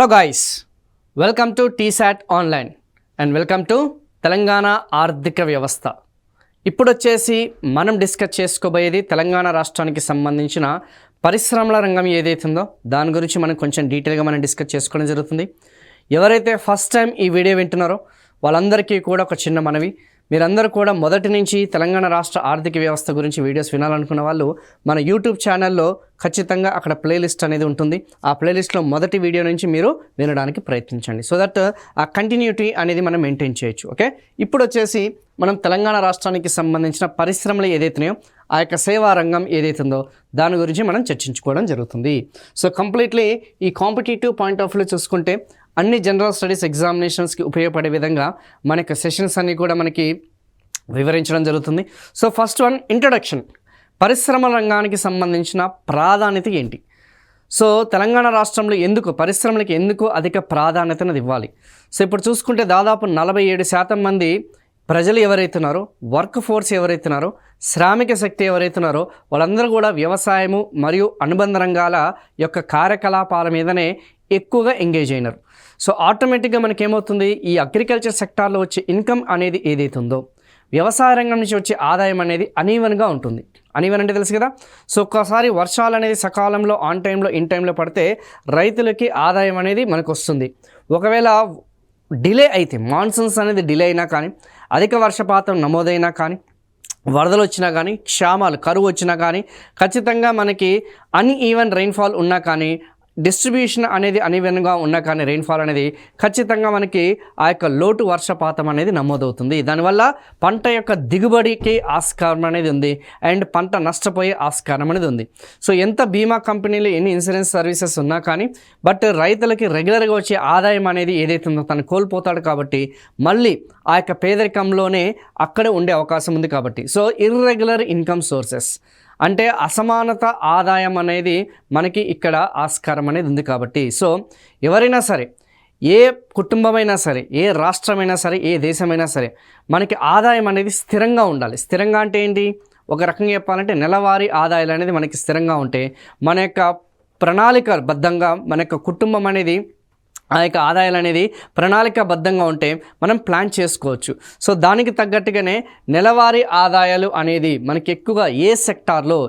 Hello guys welcome to T SAT online and welcome to Telangana ఆర్థిక వ్యవస్థ. ఇప్పుడు వచ్చేసి మనం డిస్కస్ చేసుకోబోయేది తెలంగాణ రాష్ట్రానికి సంబంధించిన పరిశ్రమల రంగం ఏదైతే ఉందో దాని గురించి మనం కొంచెం డీటెయిల్గా మనం డిస్కస్ చేసుకోవడం జరుగుతుంది. ఎవరైతే ఫస్ట్ టైం ఈ వీడియో వింటున్నారో వాళ్ళందరికీ కూడా ఒక చిన్న మనవి. మీరందరూ కూడా మొదటి నుంచి తెలంగాణ రాష్ట్ర ఆర్థిక వ్యవస్థ గురించి వీడియోస్ వినాలనుకున్న వాళ్ళు మన యూట్యూబ్ ఛానల్లో ఖచ్చితంగా అక్కడ ప్లేలిస్ట్ అనేది ఉంటుంది. ఆ ప్లేలిస్ట్లో మొదటి వీడియో నుంచి మీరు వినడానికి ప్రయత్నించండి. సో దట్ ఆ కంటిన్యూటీ అనేది మనం మెయింటైన్ చేయొచ్చు. ఓకే ఇప్పుడు వచ్చేసి మనం తెలంగాణ రాష్ట్రానికి సంబంధించిన పరిశ్రమలు ఏదైతున్నాయో ఆ యొక్క సేవా రంగం ఏదైతుందో దాని గురించి మనం చర్చించుకోవడం జరుగుతుంది. సో కంప్లీట్లీ ఈ కాంపిటేటివ్ పాయింట్ ఆఫ్ వ్యూ చూసుకుంటే అన్ని జనరల్ స్టడీస్ ఎగ్జామినేషన్స్కి ఉపయోగపడే విధంగా మన యొక్క సెషన్స్ అన్నీ కూడా మనకి వివరించడం జరుగుతుంది. సో ఫస్ట్ వన్ ఇంట్రడక్షన్ పరిశ్రమ రంగానికి సంబంధించిన ప్రాధాన్యత ఏంటి? సో తెలంగాణ రాష్ట్రంలో ఎందుకు పరిశ్రమలకు ఎందుకు అధిక ప్రాధాన్యతను ఇవ్వాలి? సో ఇప్పుడు చూసుకుంటే దాదాపు నలభై ఏడు శాతం మంది ప్రజలు ఎవరైతున్నారో వర్క్ ఫోర్స్ ఎవరైతున్నారో శ్రామిక శక్తి ఎవరైతున్నారో వాళ్ళందరూ కూడా వ్యవసాయము మరియు అనుబంధ రంగాల యొక్క కార్యకలాపాల మీదనే ఎక్కువగా ఎంగేజ్ అయినారు. సో ఆటోమేటిక్గా మనకేమవుతుంది? ఈ అగ్రికల్చర్ సెక్టార్లో వచ్చే ఇన్కమ్ అనేది ఏదైతే ఉందో వ్యవసాయ రంగం నుంచి వచ్చే ఆదాయం అనేది అనీవన్గా ఉంటుంది. అనీవన్ అంటే తెలుసు కదా? సో ఒక్కసారి వర్షాలు అనేది సకాలంలో ఆన్ టైంలో ఇన్ టైంలో పడితే రైతులకి ఆదాయం అనేది మనకు వస్తుంది ఒకవేళ డిలే అయితే మాన్సూన్స్ అనేది డిలే అయినా కానీ అధిక వర్షపాతం నమోదైనా కానీ వరదలు వచ్చినా కానీ క్షామాలు కరువు వచ్చినా కానీ ఖచ్చితంగా మనకి అన్ ఈవెన్ రైన్ఫాల్ ఉన్నా కానీ డిస్ట్రిబ్యూషన్ అనేది అనివెన్గా ఉన్నా కానీ రెయిన్ఫాల్ అనేది ఖచ్చితంగా మనకి ఆ యొక్క లోటు వర్షపాతం అనేది నమోదవుతుంది. దానివల్ల పంట యొక్క దిగుబడికి ఆస్కారం అనేది ఉంది. అండ్ పంట నష్టపోయే ఆస్కారం అనేది ఉంది. సో ఎంత బీమా కంపెనీలు ఎన్ని ఇన్సూరెన్స్ సర్వీసెస్ ఉన్నా కానీ బట్ రైతులకి రెగ్యులర్గా వచ్చే ఆదాయం అనేది ఏదైతే ఉందో తను కోల్పోతాడు కాబట్టి మళ్ళీ ఆ యొక్క పేదరికంలోనే అక్కడే ఉండే అవకాశం ఉంది కాబట్టి. సో ఇర్రెగ్యులర్ ఇన్కమ్ సోర్సెస్ అంటే అసమానత ఆదాయం అనేది మనకి ఇక్కడ ఆస్కారం అనేది ఉంది కాబట్టి. సో ఎవరైనా సరే ఏ కుటుంబమైనా సరే ఏ రాష్ట్రమైనా సరే ఏ దేశమైనా సరే మనకి ఆదాయం అనేది స్థిరంగా ఉండాలి. స్థిరంగా అంటే ఏంటి? ఒక రకంగా చెప్పాలంటే నెలవారీ ఆదాయాలు అనేది మనకి స్థిరంగా ఉంటే మన యొక్క ప్రణాళిక బద్ధంగా మన యొక్క కుటుంబం అనేది ఆ యొక్క ఆదాయాలు అనేది ప్రణాళికాబద్ధంగా ఉంటే మనం ప్లాన్ చేసుకోవచ్చు. సో దానికి తగ్గట్టుగానే నెలవారీ ఆదాయాలు అనేది మనకి ఎక్కువగా ఏ సెక్టార్లో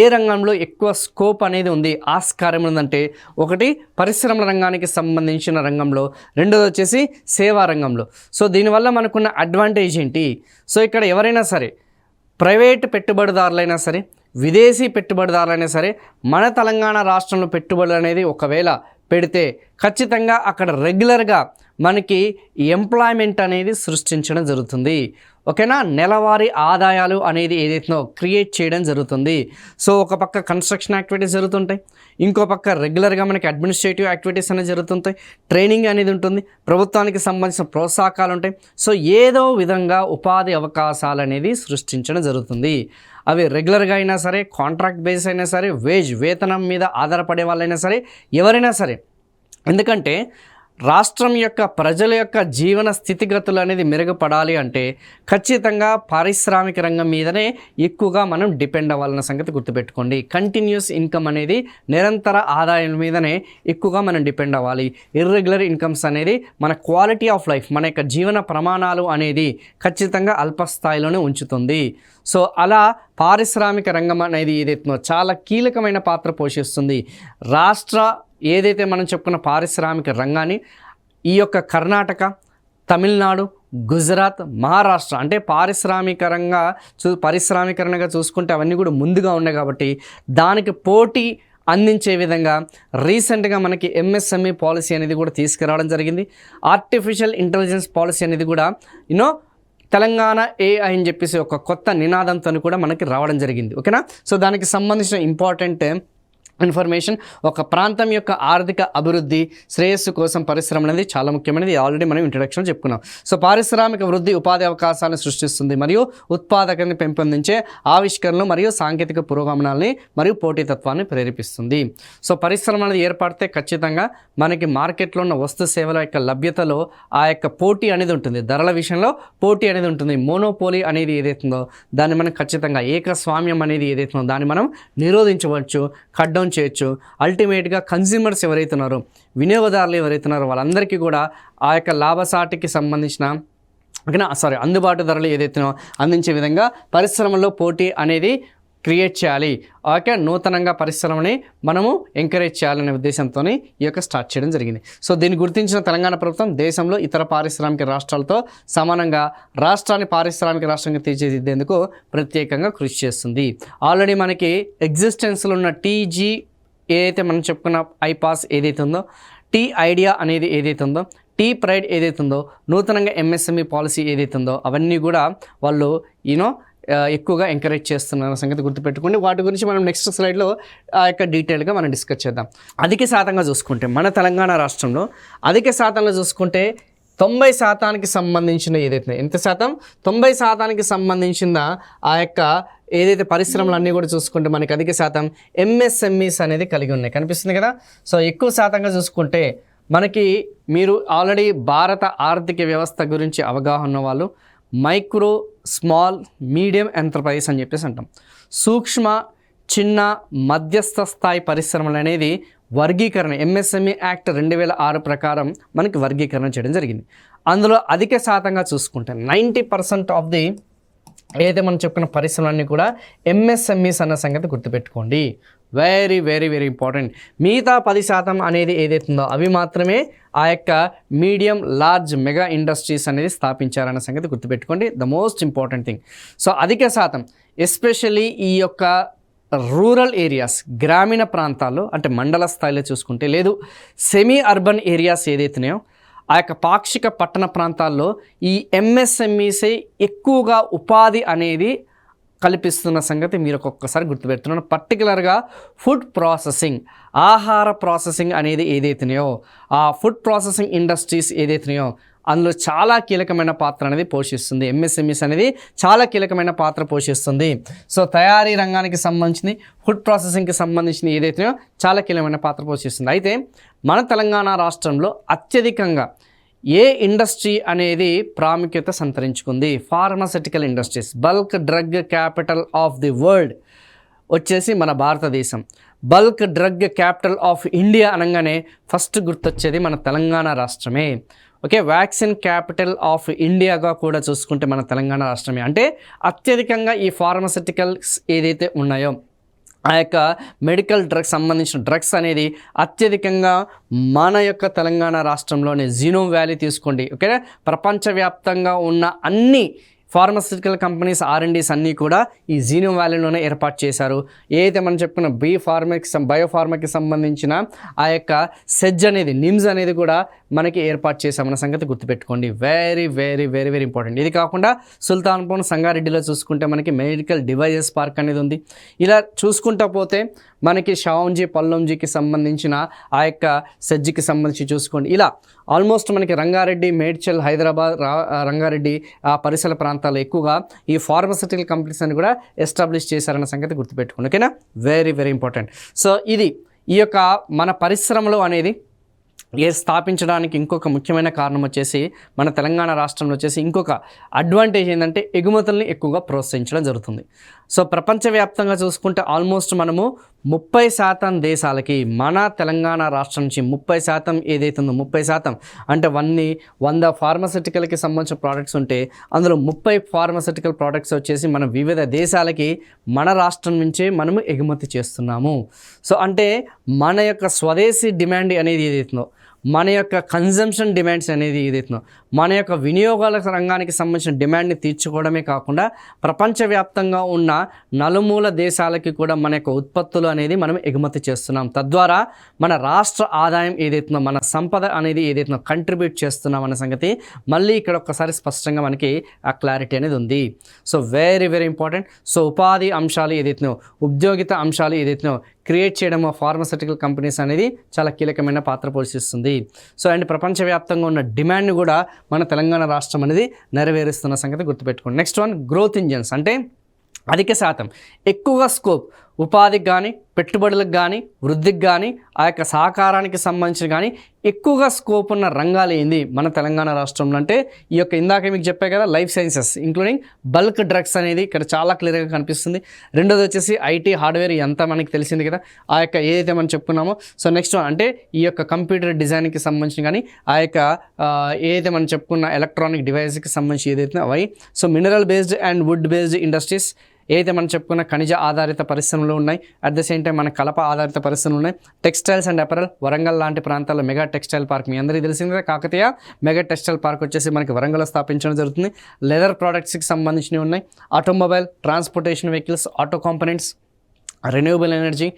ఏ రంగంలో ఎక్కువ స్కోప్ అనేది ఉంది ఆస్కారం ఉందంటే ఒకటి పరిశ్రమల రంగానికి సంబంధించిన రంగంలో రెండోది వచ్చేసి సేవా రంగంలో. సో దీనివల్ల మనకున్న అడ్వాంటేజ్ ఏంటి? సో ఇక్కడ ఎవరైనా సరే ప్రైవేట్ పెట్టుబడిదారులైనా సరే విదేశీ పెట్టుబడిదారులైనా సరే మన తెలంగాణ రాష్ట్రంలో పెట్టుబడులు అనేది ఒకవేళ పెడితే ఖచ్చితంగా అక్కడ రెగ్యులర్గా మనకి ఎంప్లాయ్మెంట్ అనేది సృష్టించడం జరుగుతుంది. ఓకేనా? నెలవారీ ఆదాయాలు అనేది ఏదైతుందో క్రియేట్ చేయడం జరుగుతుంది. సో ఒక పక్క కన్స్ట్రక్షన్ యాక్టివిటీస్ జరుగుతుంటాయి. ఇంకో పక్క రెగ్యులర్గా మనకి అడ్మినిస్ట్రేటివ్ యాక్టివిటీస్ అనేవి జరుగుతుంటాయి. ట్రైనింగ్ అనేది ఉంటుంది. ప్రభుత్వానికి సంబంధించిన ప్రోత్సాహకాలు ఉంటాయి. సో ఏదో విధంగా ఉపాధి అవకాశాలు అనేది సృష్టించడం జరుగుతుంది. అవి రెగ్యులర్గా అయినా సరే కాంట్రాక్ట్ బేస్ అయినా సరే వేజ్ వేతనం మీద ఆధారపడే వాళ్ళైనా సరే ఎవరైనా సరే. ఎందుకంటే రాష్ట్రం యొక్క ప్రజల యొక్క జీవన స్థితిగతులు అనేది మెరుగుపడాలి అంటే ఖచ్చితంగా పారిశ్రామిక రంగం మీదనే ఎక్కువగా మనం డిపెండ్ అవ్వాలన్న సంగతి గుర్తుపెట్టుకోండి. కంటిన్యూస్ ఇన్కమ్ అనేది నిరంతర ఆదాయం మీదనే ఎక్కువగా మనం డిపెండ్ అవ్వాలి. ఇర్రెగ్యులర్ ఇన్కమ్స్ అనేది మన క్వాలిటీ ఆఫ్ లైఫ్ మన యొక్క జీవన ప్రమాణాలు అనేది ఖచ్చితంగా అల్పస్థాయిలోనే ఉంచుతుంది. సో అలా పారిశ్రామిక రంగం అనేది ఏదైతుందో చాలా కీలకమైన పాత్ర పోషిస్తుంది. రాష్ట్ర ఏదైతే మనం చెప్పుకున్న పారిశ్రామిక రంగాన్ని ఈ యొక్క కర్ణాటక తమిళనాడు గుజరాత్ మహారాష్ట్ర అంటే పారిశ్రామికరంగా చూ పారిశ్రామికరణగా చూసుకుంటే అవన్నీ కూడా ముందుగా ఉన్నాయి కాబట్టి దానికి పోటీ అందించే విధంగా రీసెంట్గా మనకి ఎంఎస్ఎంఈ పాలసీ అనేది కూడా తీసుకురావడం జరిగింది. ఆర్టిఫిషియల్ ఇంటెలిజెన్స్ పాలసీ అనేది కూడా యూనో తెలంగాణ ఏఐ అని చెప్పేసి ఒక కొత్త నినాదంతో కూడా మనకి రావడం జరిగింది. ఓకేనా? సో దానికి సంబంధించిన ఇంపార్టెంట్ ఇన్ఫర్మేషన్. ఒక ప్రాంతం యొక్క ఆర్థిక అభివృద్ధి శ్రేయస్సు కోసం పరిశ్రమ అనేది చాలా ముఖ్యమైనది. ఆల్రెడీ మనం ఇంట్రడక్షన్ చెప్పుకున్నాం. సో పారిశ్రామిక వృద్ధి ఉపాధి అవకాశాలను సృష్టిస్తుంది మరియు ఉత్పాదకతని పెంపొందించే ఆవిష్కరణలు మరియు సాంకేతిక పురోగమనాల్ని మరియు పోటీతత్వాన్ని ప్రేరేపిస్తుంది. సో పరిశ్రమ అనేది ఏర్పడితే ఖచ్చితంగా మనకి మార్కెట్లో ఉన్న వస్తు సేవల యొక్క లభ్యతలో ఆ యొక్క పోటీ అనేది ఉంటుంది. ధరల విషయంలో పోటీ అనేది ఉంటుంది. మోనోపోలీ అనేది ఏదైతుందో దాన్ని మనం ఖచ్చితంగా ఏకస్వామ్యం అనేది ఏదైతుందో దాన్ని మనం నిరోధించవచ్చు. ఖడ్డం డౌన్ చేయొచ్చు. అల్టిమేట్గా కన్జ్యూమర్స్ ఎవరైతే ఉన్నారో వినియోగదారులు ఎవరైతే ఉన్నారో వాళ్ళందరికీ కూడా ఆ యొక్క లాభసాటికి సంబంధించిన ఓకేనా? సారీ అందుబాటు ధరలు ఏదైతే అందించే విధంగా పరిశ్రమల్లో పోటీ అనేది క్రియేట్ చేయాలి. ఓకే నూతనంగా పరిశ్రమని మనము ఎంకరేజ్ చేయాలనే ఉద్దేశంతో ఈ యొక్క స్టార్ట్ చేయడం జరిగింది. సో దీన్ని గుర్తించిన తెలంగాణ ప్రభుత్వం దేశంలో ఇతర పారిశ్రామిక రాష్ట్రాలతో సమానంగా రాష్ట్రాన్ని పారిశ్రామిక రాష్ట్రంగా తీర్చిదిద్దేందుకు ప్రత్యేకంగా కృషి చేస్తుంది. ఆల్రెడీ మనకి ఎగ్జిస్టెన్స్లో ఉన్న టీజీ ఏదైతే మనం చెప్పుకున్న ఐపాస్ ఏదైతే ఉందో టీ ఐడియా అనేది ఏదైతే ఉందో టీ ప్రైడ్ ఏదైతే ఉందో నూతనంగా ఎంఎస్ఎంఈ పాలసీ ఏదైతే ఉందో అవన్నీ కూడా వాళ్ళు యూనో ఎక్కువగా ఎంకరేజ్ చేస్తున్న సంగతి గుర్తుపెట్టుకోండి. వాటి గురించి మనం నెక్స్ట్ స్లైడ్లో ఆ యొక్క డీటెయిల్గా మనం డిస్కస్ చేద్దాం. అధిక శాతంగా చూసుకుంటే మన తెలంగాణ రాష్ట్రంలో అధిక శాతంలో చూసుకుంటే తొంభై శాతానికి సంబంధించిన ఏదైతే ఎంత శాతం? తొంభై శాతానికి సంబంధించిన ఆ యొక్క ఏదైతే పరిశ్రమలు అన్నీ కూడా చూసుకుంటే మనకి అధిక శాతం ఎంఎస్ఎంఈస్ అనేది కలిగి ఉన్నాయి. కనిపిస్తుంది కదా? సో ఎక్కువ శాతంగా చూసుకుంటే మనకి మీరు ఆల్రెడీ భారత ఆర్థిక వ్యవస్థ గురించి అవగాహన ఉన్న వాళ్ళు మైక్రో స్మాల్ మీడియం ఎంటర్ప్రైజ్ అని చెప్పేసి అంటాం. సూక్ష్మ చిన్న మధ్యస్థ స్థాయి పరిశ్రమలు అనేది వర్గీకరణ ఎంఎస్ఎంఈ యాక్ట్ రెండు వేల ఆరు ప్రకారం మనకి వర్గీకరణ చేయడం జరిగింది. అందులో అధిక శాతంగా చూసుకుంటే నైంటీ పర్సెంట్ ఆఫ్ ది ఏదైతే మనం చెప్పుకున్న పరిశ్రమలన్నీ కూడా ఎంఎస్ఎంఈస్ అన్న సంగతి గుర్తుపెట్టుకోండి. వెరీ వెరీ వెరీ ఇంపార్టెంట్ మిగతా పది శాతం అనేది ఏదైతుందో అవి మాత్రమే ఆ యొక్క మీడియం లార్జ్ మెగా ఇండస్ట్రీస్ అనేది స్థాపించారన్న సంగతి గుర్తుపెట్టుకోండి. The most important thing so అధిక శాతం ఎస్పెషల్లీ ఈ యొక్క రూరల్ ఏరియాస్ గ్రామీణ ప్రాంతాల్లో అంటే మండల స్థాయిలో చూసుకుంటే లేదు సెమీ అర్బన్ ఏరియాస్ ఏదైతున్నాయో ఆ యొక్క పాక్షిక పట్టణ ప్రాంతాల్లో ఈ ఎంఎస్ఎంఈసే ఎక్కువగా ఉపాధి అనేది కల్పిస్తున్న సంగతి మీరు ఒక్కొక్కసారి గుర్తుపెడుతున్నాను పర్టికులర్గా ఫుడ్ ప్రాసెసింగ్ ఆహార ప్రాసెసింగ్ అనేది ఏదైతున్నాయో ఆ ఫుడ్ ప్రాసెసింగ్ ఇండస్ట్రీస్ ఏదైతున్నాయో అందులో చాలా కీలకమైన పాత్ర అనేది పోషిస్తుంది. ఎంఎస్ఎంఈస్ అనేది చాలా కీలకమైన పాత్ర పోషిస్తుంది. సో తయారీ రంగానికి సంబంధించింది ఫుడ్ ప్రాసెసింగ్కి సంబంధించిన ఏదైతేనో చాలా కీలకమైన పాత్ర పోషిస్తుంది. అయితే మన తెలంగాణ రాష్ట్రంలో అత్యధికంగా ఏ ఇండస్ట్రీ అనేది ప్రాముఖ్యత సంతరించుకుంది? Pharmaceutical industries bulk drug capital of the world వచ్చేసి మన భారతదేశం. Bulk drug capital of India అనగానే ఫస్ట్ గుర్తొచ్చేది మన తెలంగాణ రాష్ట్రమే. ఓకే వ్యాక్సిన్ క్యాపిటల్ ఆఫ్ ఇండియాగా కూడా చూసుకుంటే మన తెలంగాణ రాష్ట్రమే. అంటే అత్యధికంగా ఈ ఫార్మసిటికల్స్ ఏదైతే ఉన్నాయో ఆ యొక్క మెడికల్ డ్రగ్స్ సంబంధించిన డ్రగ్స్ అనేది అత్యధికంగా మన యొక్క తెలంగాణ రాష్ట్రంలోనే జీనోమ్ వ్యాలీ తీసుకోండి ఓకే ప్రపంచవ్యాప్తంగా ఉన్న అన్ని ఫార్మసిటికల్ కంపెనీస్ ఆర్ఎండీస్ అన్నీ కూడా ఈ జీనోమ్ వ్యాలీలోనే ఏర్పాటు చేశారు. ఏదైతే మనం చెప్పుకున్న బీ ఫార్మకి బయోఫార్మకి సంబంధించిన ఆ యొక్క సెజ్ అనేది నిమ్స్ అనేది కూడా మనకి ఏర్పాటు చేశామన్న సంగతి గుర్తుపెట్టుకోండి. Very very very very important ఇది కాకుండా సుల్తాన్పూర్ సంగారెడ్డిలో చూసుకుంటే మనకి మెడికల్ డివైజెస్ పార్క్ అనేది ఉంది. ఇలా చూసుకుంటా పోతే మనకి షావంజీ పల్లంజీకి సంబంధించిన ఆ యొక్క సజ్జికి సంబంధించి చూసుకోండి. ఇలా ఆల్మోస్ట్ మనకి రంగారెడ్డి మేడ్చల్ హైదరాబాద్ రంగారెడ్డి ఆ పరిసర ప్రాంతాల్లో ఎక్కువగా ఈ ఫార్మసిటికల్ కంపెనీస్ అని కూడా ఎస్టాబ్లిష్ చేశారన్న సంగతి గుర్తుపెట్టుకోండి. ఓకేనా? వెరీ వెరీ ఇంపార్టెంట్ సో ఇది ఈ యొక్క మన పరిశ్రమలు అనేది ఏ స్థాపించడానికి ఇంకొక ముఖ్యమైన కారణం వచ్చేసి మన తెలంగాణ రాష్ట్రంలో వచ్చేసి ఇంకొక అడ్వాంటేజ్ ఏంటంటే ఎగుమతుల్ని ఎక్కువగా ప్రోత్సహించడం జరుగుతుంది. సో ప్రపంచవ్యాప్తంగా చూసుకుంటే ఆల్మోస్ట్ మనము ముప్పై శాతం దేశాలకి మన తెలంగాణ రాష్ట్రం నుంచి ముప్పై శాతం ఏదైతే ఉందో ముప్పై శాతం అంటే వన్ని వంద ఫార్మసిటికల్కి సంబంధించిన ప్రోడక్ట్స్ ఉంటే అందులో ముప్పై ఫార్మసిటికల్ ప్రోడక్ట్స్ వచ్చేసి మన వివిధ దేశాలకి మన రాష్ట్రం నుంచే మనము ఎగుమతి చేస్తున్నాము. సో అంటే మన యొక్క స్వదేశీ డిమాండ్ అనేది ఏదైతుందో మన యొక్క కన్జంప్షన్ డిమాండ్స్ అనేది ఏదైతుందో మన యొక్క వినియోగాల రంగానికి సంబంధించిన డిమాండ్ని తీర్చుకోవడమే కాకుండా ప్రపంచవ్యాప్తంగా ఉన్న నలుమూల దేశాలకి కూడా మన యొక్క ఉత్పత్తులు అనేది మనం ఎగుమతి చేస్తున్నాం. తద్వారా మన రాష్ట్ర ఆదాయం ఏదైతుందో మన సంపద అనేది ఏదైతుందో కంట్రిబ్యూట్ చేస్తున్నాం అనే సంగతి మళ్ళీ ఇక్కడ ఒక్కసారి స్పష్టంగా మనకి ఆ క్లారిటీ అనేది ఉంది. So very very important so ఉపాధి అంశాలు ఏదైతున్నాయో ఉద్యోగిత అంశాలు ఏదైతున్నాయో క్రియేట్ చేయడం ఫార్మసిటికల్ కంపెనీస్ అనేది చాలా కీలకమైన పాత్ర పోషిస్తుంది. సో అండ్ ప్రపంచవ్యాప్తంగా ఉన్న డిమాండ్ని కూడా మన తెలంగాణ రాష్ట్రం అనేది నెరవేరుస్తున్న సంగతి గుర్తుపెట్టుకోండి. నెక్స్ట్ వన్ గ్రోత్ ఇంజన్స్ అంటే అధిక శాతం ఎక్కువగా స్కోప్ ఉపాధికి కానీ పెట్టుబడులకు కానీ వృద్ధికి కానీ ఆ యొక్క సహకారానికి సంబంధించిన కానీ ఎక్కువగా స్కోప్ ఉన్న రంగాలు ఏంది మన తెలంగాణ రాష్ట్రంలో? అంటే ఈ యొక్క ఇందాక మీకు చెప్పే కదా life sciences including bulk drugs అనేది ఇక్కడ చాలా క్లియర్గా కనిపిస్తుంది. రెండోది వచ్చేసి ఐటీ హార్డ్వేర్ ఎంత మనకి తెలిసింది కదా ఆ యొక్క ఏదైతే మనం చెప్పుకున్నామో. సో నెక్స్ట్ అంటే ఈ యొక్క కంప్యూటర్ డిజైన్కి సంబంధించిన కానీ ఆ యొక్క ఏదైతే మనం చెప్పుకున్న ఎలక్ట్రానిక్ డివైస్కి సంబంధించి ఏదైతే అవి. So mineral based and wood based industries ఏదైతే మనం చెప్పుకున్న ఖనిజ ఆధారిత పరిశ్రమలు ఉన్నాయి అట్ ద సేమ్ టైం మన కలప ఆధారిత పరిశ్రమలు ఉన్నాయి. టెక్స్టైల్స్ అండ్ అపరల్ వరంగల్ లాంటి ప్రాంతాల్లో మెగా టెక్స్టైల్ పార్క్ మీ అందరికీ తెలిసిందే కాకతీయ మెగా టెక్స్టైల్ పార్క్ వచ్చేసి మనకి వరంగల్లో స్థాపించడం జరుగుతుంది. లెదర్ ప్రోడక్ట్స్కి సంబంధించినవి ఉన్నాయి. Automobile transportation vehicles auto components renewable energy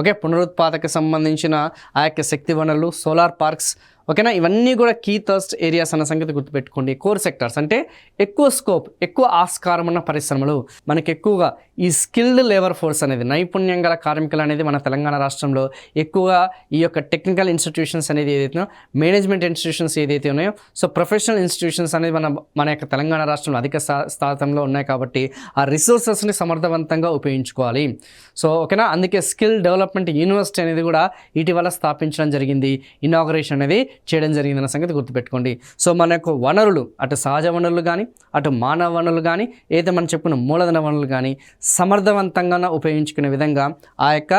okay పునరుత్పాదక సంబంధించిన ఆ యొక్క శక్తి వనరులు సోలార్ పార్క్స్ ఓకేనా? ఇవన్నీ కూడా కీ థర్స్ట్ ఏరియాస్ అన్న సంగతి గుర్తుపెట్టుకోండి. కోర్ సెక్టార్స్ అంటే ఎక్కువ స్కోప్ ఎక్కువ ఆస్కారం ఉన్న పరిశ్రమలు. మనకి ఎక్కువగా ఈ స్కిల్డ్ లేబర్ ఫోర్స్ అనేది నైపుణ్యం గల కార్మికులు అనేది మన తెలంగాణ రాష్ట్రంలో ఎక్కువగా ఈ యొక్క టెక్నికల్ ఇన్స్టిట్యూషన్స్ అనేది ఏదైతే మేనేజ్మెంట్ ఇన్స్టిట్యూషన్స్ ఏదైతే ఉన్నాయో సో ప్రొఫెషనల్ ఇన్స్టిట్యూషన్స్ అనేది మన మన యొక్క తెలంగాణ రాష్ట్రంలో అధిక స్థా- స్థానంలో ఉన్నాయి కాబట్టి ఆ రిసోర్సెస్ని సమర్థవంతంగా ఉపయోగించుకోవాలి. సో ఓకేనా? అందుకే స్కిల్ డెవలప్మెంట్ యూనివర్సిటీ అనేది కూడా ఇటీవల స్థాపించడం జరిగింది. ఇనాగరేషన్ అనేది చేయడం జరిగిందన్న సంగతి గుర్తుపెట్టుకోండి. సో మన యొక్క వనరులు అటు సహజ వనరులు కానీ అటు మానవ వనరులు కానీ ఏదైతే మనం చెప్పుకున్న మూలధన వనరులు కానీ సమర్థవంతంగా ఉపయోగించుకునే విధంగా ఆ యొక్క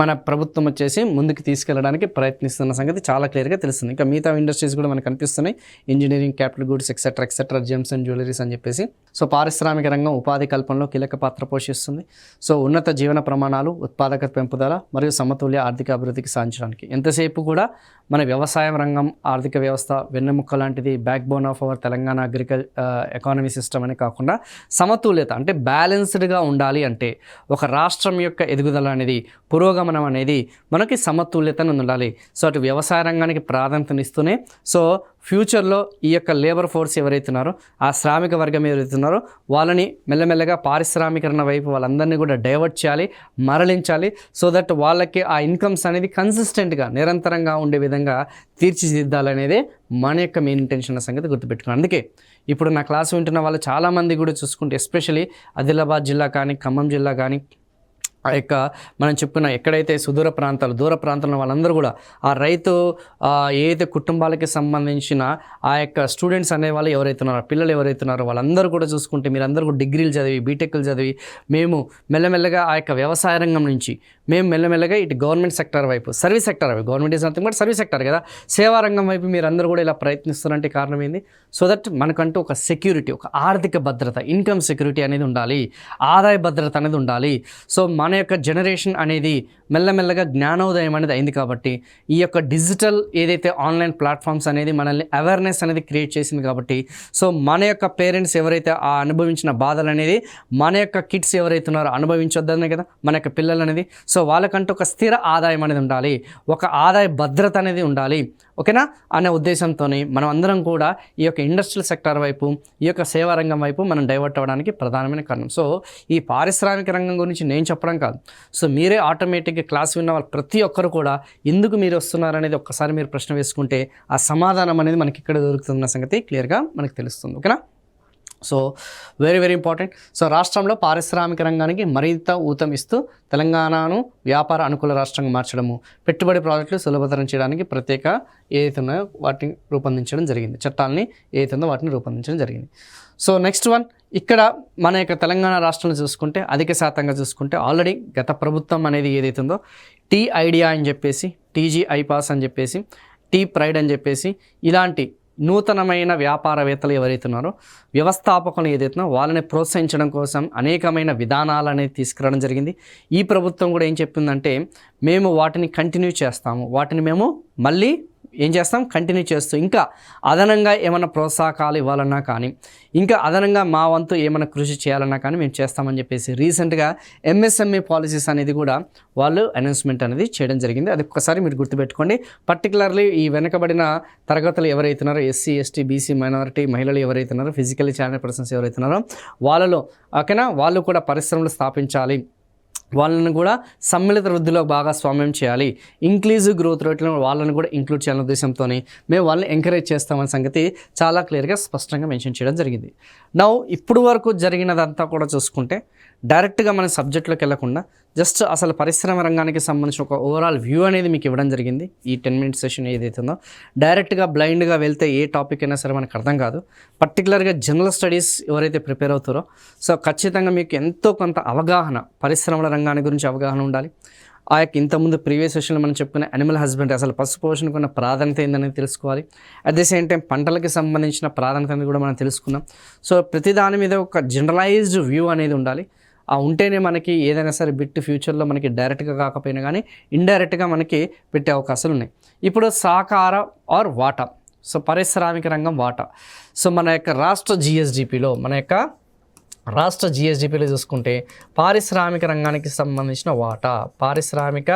మన ప్రభుత్వం వచ్చేసి ముందుకు తీసుకెళ్ళడానికి ప్రయత్నిస్తున్న సంగతి చాలా క్లియర్గా తెలుస్తుంది. ఇంకా మిగతా ఇండస్ట్రీస్ కూడా మనకు కనిపిస్తున్నాయి. Engineering capital goods etcetera etcetera gems and jewelleries అని చెప్పేసి. సో పారిశ్రామిక రంగం ఉపాధి కల్పనలో కీలక పాత్ర పోషిస్తుంది. సో ఉన్నత జీవన ప్రమాణాలు ఉత్పాదక పెంపుదల మరియు సమతుల్య ఆర్థిక అభివృద్ధికి సాధించడానికి. ఎంతసేపు కూడా మన వ్యవసాయం రంగం ఆర్థిక వ్యవస్థ వెన్నెముక్క లాంటిది backbone of our Telangana agricultural economy system అని కాకుండా సమతుల్యత అంటే బ్యాలెన్స్డ్గా ఉండాలి అంటే ఒక రాష్ట్రం యొక్క ఎదుగుదల అనేది పురోగమనం అనేది మనకి సమతుల్యతను ఉండాలి. సో అటు వ్యవసాయ రంగానికి ప్రాధాన్యతనిస్తూనే సో ఫ్యూచర్లో ఈ యొక్క లేబర్ ఫోర్స్ ఎవరైతే ఉన్నారో ఆ శ్రామిక వర్గం ఎవరైతే ఉన్నారో వాళ్ళని మెల్లమెల్లగా పారిశ్రామికరణ వైపు వాళ్ళందరినీ కూడా డైవర్ట్ చేయాలి మరలించాలి సో దట్ వాళ్ళకి ఆ ఇన్కమ్స్ అనేది కన్సిస్టెంట్గా నిరంతరంగా ఉండే విధంగా తీర్చిదిద్దాలనేదే మన యొక్క మెయిన్ ఇంటెన్షన్ సంగతి గుర్తుపెట్టుకోండి అందుకే ఇప్పుడు నా క్లాస్ వింటున్న వాళ్ళు చాలామంది కూడా చూసుకుంటే ఎస్పెషలీ ఆదిలాబాద్ జిల్లా కానీ ఖమ్మం జిల్లా కానీ ఆ యొక్క మనం చెప్పుకున్న ఎక్కడైతే సుదూర ప్రాంతాలు దూర ప్రాంతాల వాళ్ళందరూ కూడా ఆ రైతు ఏదైతే కుటుంబాలకి సంబంధించిన ఆ యొక్క స్టూడెంట్స్ అనే వాళ్ళు ఎవరైతే ఉన్నారో పిల్లలు ఎవరైతే ఉన్నారో వాళ్ళందరూ కూడా చూసుకుంటే మీరందరూ కూడా డిగ్రీలు చదివి బీటెక్లు చదివి మేము మెల్లమెల్లగా ఆ యొక్క వ్యవసాయ రంగం నుంచి మేము మెల్లమెల్లగా ఇటు గవర్నమెంట్ సెక్టర్ వైపు సర్వీస్ సెక్టర్ వైపు government is nothing but service sector కదా సేవా రంగం వైపు మీరు అందరూ కూడా ఇలా ప్రయత్నిస్తున్నారంటే కారణం ఏంది? సో దట్ మనకంటూ ఒక సెక్యూరిటీ ఒక ఆర్థిక భద్రత ఇన్కమ్ సెక్యూరిటీ అనేది ఉండాలి ఆదాయ భద్రత అనేది ఉండాలి. సో మన మన యొక్క జనరేషన్ అనేది మెల్లమెల్లగా జ్ఞానోదయం అనేది అయింది కాబట్టి ఈ యొక్క డిజిటల్ ఏదైతే ఆన్లైన్ ప్లాట్ఫామ్స్ అనేది మనల్ని అవేర్నెస్ అనేది క్రియేట్ చేసింది కాబట్టి సో మన యొక్క పేరెంట్స్ ఎవరైతే ఆ అనుభవించిన బాధలు అనేది మన యొక్క కిడ్స్ ఎవరైతే ఉన్నారో అనుభవించొద్దనే కదా మన యొక్క పిల్లలు అనేది. సో వాళ్ళకంటూ ఒక స్థిర ఆదాయం అనేది ఉండాలి ఒక ఆదాయ భద్రత అనేది ఉండాలి ఓకేనా అనే ఉద్దేశంతో మనం అందరం కూడా ఈ యొక్క ఇండస్ట్రియల్ సెక్టార్ వైపు ఈ యొక్క సేవా రంగం వైపు మనం డైవర్ట్ అవ్వడానికి ప్రధానమైన కారణం. సో ఈ పారిశ్రామిక రంగం గురించి నేను చెప్పడం కాదు. సో మీరే ఆటోమేటిక్గా క్లాస్ విన్న వాళ్ళు ప్రతి ఒక్కరు కూడా ఎందుకు మీరు వస్తున్నారు అనేది ఒక్కసారి మీరు ప్రశ్న వేసుకుంటే ఆ సమాధానం అనేది మనకి ఇక్కడ దొరుకుతున్న సంగతి క్లియర్గా మనకి తెలుస్తుంది. ఓకేనా? So very very important. So రాష్ట్రంలో పారిశ్రామిక రంగానికి మరింత ఊతం ఇస్తూ తెలంగాణను వ్యాపార అనుకూల రాష్ట్రంగా మార్చడము పెట్టుబడి ప్రాజెక్టులు సులభతరం చేయడానికి ప్రత్యేక ఏదైతే ఉన్నాయో వాటిని రూపొందించడం జరిగింది. చట్టాలని ఏదైతే ఉందో వాటిని రూపొందించడం జరిగింది. సో నెక్స్ట్ వన్ ఇక్కడ మన యొక్క తెలంగాణ రాష్ట్రంలో చూసుకుంటే అధిక శాతంగా చూసుకుంటే ఆల్రెడీ గత ప్రభుత్వం అనేది ఏదైతే ఉందో టీ ఐడియా అని చెప్పేసి టీజీ ఐపాస్ అని చెప్పేసి టీ ప్రైడ్ అని చెప్పేసి ఇలాంటి నూతనమైన వ్యాపారవేత్తలు ఎవరైతే ఉన్నారో వ్యవస్థాపకులు ఏదైతే వాళ్ళని ప్రోత్సహించడం కోసం అనేకమైన విధానాలు అనేది తీసుకురావడం జరిగింది. ఈ ప్రభుత్వం కూడా ఏం చెప్పిందంటే మేము వాటిని కంటిన్యూ చేస్తాము. వాటిని మేము మళ్ళీ ఏం చేస్తాం? కంటిన్యూ చేస్తూ ఇంకా అదనంగా ఏమైనా ప్రోత్సాహకాలు ఇవ్వాలన్నా కానీ ఇంకా అదనంగా మా వంతు ఏమైనా కృషి చేయాలన్నా కానీ మేము చేస్తామని చెప్పేసి రీసెంట్గా ఎంఎస్ఎంఈ పాలసీస్ అనేది కూడా వాళ్ళు అనౌన్స్మెంట్ అనేది చేయడం జరిగింది. అది ఒక్కసారి మీరు గుర్తుపెట్టుకోండి. పర్టికులర్లీ ఈ వెనకబడిన తరగతులు ఎవరైతున్నారో ఎస్సీ ఎస్టీ బీసీ మైనారిటీ మహిళలు ఎవరైతున్నారో ఫిజికల్లీ ఛానల్ పర్సన్స్ ఎవరైతున్నారో వాళ్ళలో ఓకేనా? వాళ్ళు కూడా పరిశ్రమలు స్థాపించాలి. వాళ్ళని కూడా సమ్మిళిత వృద్ధిలో భాగస్వామ్యం చేయాలి. ఇంక్లూజివ్ గ్రోత్ రేట్లో వాళ్ళని కూడా ఇంక్లూడ్ చేయాలనే ఉద్దేశంతో మేము వాళ్ళని ఎంకరేజ్ చేస్తామనే సంగతి చాలా క్లియర్గా స్పష్టంగా మెన్షన్ చేయడం జరిగింది. నౌ ఇప్పుడు వరకు జరిగినదంతా కూడా చూసుకుంటే డైరెక్ట్గా మన సబ్జెక్ట్లోకి వెళ్ళకుండా జస్ట్ అసలు పరిశ్రమ రంగానికి సంబంధించిన ఒక ఓవరాల్ వ్యూ అనేది మీకు ఇవ్వడం జరిగింది. ఈ టెన్ మినిట్స్ సెషన్ ఏదైతే ఉందో డైరెక్ట్గా బ్లైండ్గా వెళ్తే ఏ టాపిక్ అయినా సరే మనకు అర్థం కాదు. పర్టికులర్గా జనరల్ స్టడీస్ ఎవరైతే ప్రిపేర్ అవుతారో సో ఖచ్చితంగా మీకు ఎంతో కొంత అవగాహన పరిశ్రమల రంగాన్ని గురించి అవగాహన ఉండాలి. ఆ యొక్క ఇంతకుముందు ప్రీవియస్ సెషన్లో మనం చెప్పుకునే అనిమల్ హస్బెండరీ అసలు పశు పోషణకు ఉన్న ప్రాధాన్యత ఏందనేది తెలుసుకోవాలి. అట్ ది సేమ్ టైం పంటలకి సంబంధించిన ప్రాధాన్యత అనేది కూడా మనం తెలుసుకున్నాం సో ప్రతి దాని మీద ఒక జనరలైజ్డ్ వ్యూ అనేది ఉండాలి. ఉంటేనే మనకి ఏదైనా సరే బిట్ ఫ్యూచర్లో మనకి డైరెక్ట్గా కాకపోయినా కానీ ఇండైరెక్ట్గా మనకి పెట్టే అవకాశాలు ఉన్నాయి ఇప్పుడు సహకార ఆర్ వాటా. సో పారిశ్రామిక రంగం వాటా. సో మన యొక్క రాష్ట్ర జిఎస్డిపిలో మన యొక్క రాష్ట్ర జిఎస్డిపిలో చూసుకుంటే పారిశ్రామిక రంగానికి సంబంధించిన వాటా. పారిశ్రామిక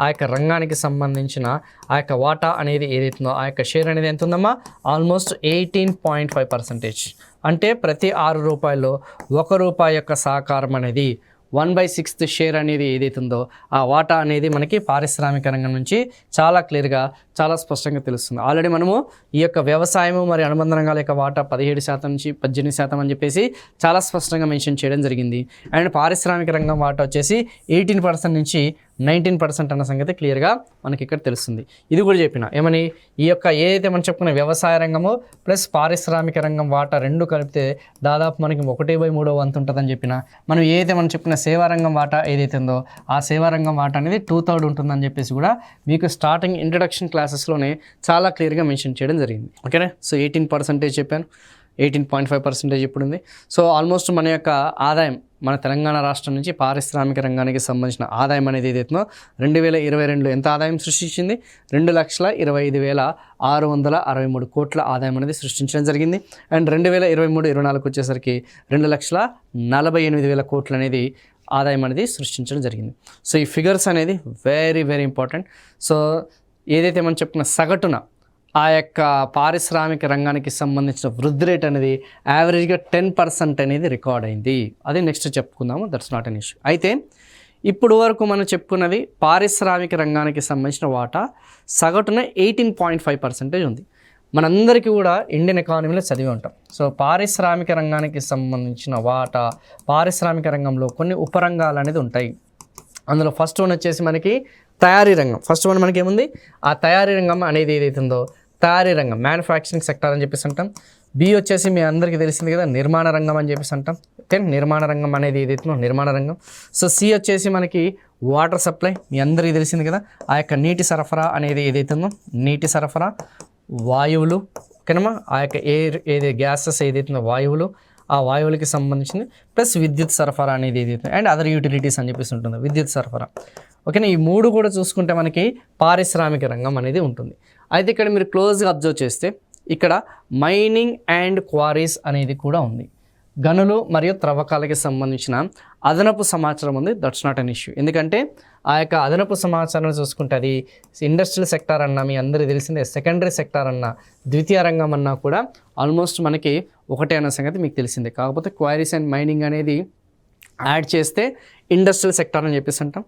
ఆ యొక్క రంగానికి సంబంధించిన ఆ యొక్క వాటా అనేది ఏదైతుందో ఆ యొక్క షేర్ అనేది ఎంత ఉందమ్మా almost eighteen point five percentage అంటే ప్రతి ఆరు రూపాయల్లో ఒక రూపాయి యొక్క సహకారం అనేది వన్ బై సిక్స్త్ షేర్ అనేది ఏదైతుందో ఆ వాటా అనేది మనకి పారిశ్రామిక రంగం నుంచి చాలా క్లియర్గా చాలా స్పష్టంగా తెలుస్తుంది. ఆల్రెడీ మనము ఈ యొక్క వ్యవసాయము మరియు అనుబంధ రంగాల యొక్క వాటా పదిహేడు శాతం నుంచి పద్దెనిమిది శాతం అని చెప్పేసి చాలా స్పష్టంగా మెన్షన్ చేయడం జరిగింది. అండ్ పారిశ్రామిక రంగం వాటా వచ్చేసి ఎయిటీన్ పర్సెంట్ నుంచి నైన్టీన్ పర్సెంట్ అన్న సంగతి క్లియర్గా మనకి ఇక్కడ తెలుస్తుంది. ఇది కూడా చెప్పిన ఏమని? ఈ యొక్క ఏదైతే మనం చెప్పుకున్న వ్యవసాయ రంగము ప్లస్ పారిశ్రామిక రంగం వాటా రెండు కలిపితే దాదాపు మనకి ఒకటి బై మూడో వంతు ఉంటుందని చెప్పిన. మనం ఏదైతే మనం చెప్పుకున్న సేవా రంగం వాటా ఏదైతే ఉందో ఆ సేవా రంగం వాటా అనేది టూ థర్డ్ ఉంటుందని చెప్పేసి కూడా మీకు స్టార్టింగ్ ఇంట్రడక్షన్ క్లాసెస్లోనే చాలా క్లియర్గా మెన్షన్ చేయడం జరిగింది. ఓకేనా? సో ఎయిటీన్ పర్సెంటేజ్ చెప్పాను. ఎయిటీన్ పాయింట్ ఫైవ్ పర్సెంటేజ్ ఇప్పుడు ఉంది సో ఆల్మోస్ట్ మన యొక్క ఆదాయం మన తెలంగాణ రాష్ట్రం నుంచి పారిశ్రామిక రంగానికి సంబంధించిన ఆదాయం అనేది ఏదైతుందో రెండు వేల ఇరవై రెండులో ఎంత ఆదాయం సృష్టించింది? రెండు లక్షల ఇరవై ఐదు వేల ఆరు వందల అరవై మూడు కోట్ల ఆదాయం అనేది సృష్టించడం జరిగింది. అండ్ రెండు వేల ఇరవై మూడు ఇరవై నాలుగు వచ్చేసరికి రెండు లక్షల నలభై ఎనిమిది వేల కోట్లు అనేది ఆదాయం అనేది సృష్టించడం జరిగింది. సో ఈ ఫిగర్స్ అనేది వెరీ వెరీ ఇంపార్టెంట్ సో ఏదైతే మనం చెప్పుకున్న సగటున ఆ యొక్క పారిశ్రామిక రంగానికి సంబంధించిన వృద్ధి రేట్ అనేది యావరేజ్గా టెన్ పర్సెంట్ అనేది రికార్డ్ అయింది. అది నెక్స్ట్ చెప్పుకుందాము. దట్స్ నాట్ అన్ ఇష్యూ అయితే ఇప్పుడు వరకు మనం చెప్పుకున్నది పారిశ్రామిక రంగానికి సంబంధించిన వాటా సగటున ఎయిటీన్ పాయింట్ ఫైవ్ పర్సెంటేజ్ ఉంది. మనందరికీ కూడా ఇండియన్ ఎకానమీలో చదివి ఉంటాం. సో పారిశ్రామిక రంగానికి సంబంధించిన వాటా పారిశ్రామిక రంగంలో కొన్ని ఉపరంగాలు అనేది ఉంటాయి. అందులో ఫస్ట్ వన్ వచ్చేసి మనకి తయారీ రంగం. ఫస్ట్ వన్ మనకి ఏముంది ఆ తయారీ రంగం అనేది ఏదైతుందో తయారీ రంగం మ్యానుఫ్యాక్చరింగ్ సెక్టర్ అని చెప్పేసి అంటాం. బి వచ్చేసి మీ అందరికీ తెలిసింది కదా నిర్మాణ రంగం అని చెప్పేసి అంటాం. తెన్ నిర్మాణ రంగం అనేది ఏదైతుందో నిర్మాణ రంగం. సో సి వచ్చేసి మనకి వాటర్ సప్లై మీ అందరికీ తెలిసింది కదా ఆ యొక్క నీటి సరఫరా అనేది ఏదైతుందో నీటి సరఫరా వాయువులు ఓకేనమ్మా ఆ యొక్క ఎయిర్ ఏది గ్యాసెస్ ఏదైతుందో వాయువులు ఆ వాయువులకి సంబంధించింది ప్లస్ విద్యుత్ సరఫరా అనేది ఏదైతే అండ్ అదర్ యూటిలిటీస్ అని చెప్పేసి ఉంటుంది విద్యుత్ సరఫరా. ఓకేనా ఈ మూడు కూడా చూసుకుంటే మనకి పారిశ్రామిక రంగం అనేది ఉంటుంది. అయితే ఇక్కడ మీరు క్లోజ్గా అబ్జర్వ్ చేస్తే ఇక్కడ మైనింగ్ అండ్ క్వారీస్ అనేది కూడా ఉంది. గనులు మరియు త్రవ్వకాలకి సంబంధించిన అదనపు సమాచారం ఉంది. దట్స్ నాట్ అన్ ఇష్యూ ఎందుకంటే ఆ యొక్క అదనపు సమాచారం చూసుకుంటే అది ఇండస్ట్రియల్ సెక్టార్ అన్నా మీ అందరికీ తెలిసిందే సెకండరీ సెక్టార్ అన్నా ద్వితీయ రంగం అన్నా కూడా ఆల్మోస్ట్ మనకి ఒకటే అన్న సంగతి మీకు తెలిసిందే. కాకపోతే క్వారీస్ అండ్ మైనింగ్ అనేది యాడ్ చేస్తే ఇండస్ట్రియల్ సెక్టార్ అని చెప్పేసి అంటాం.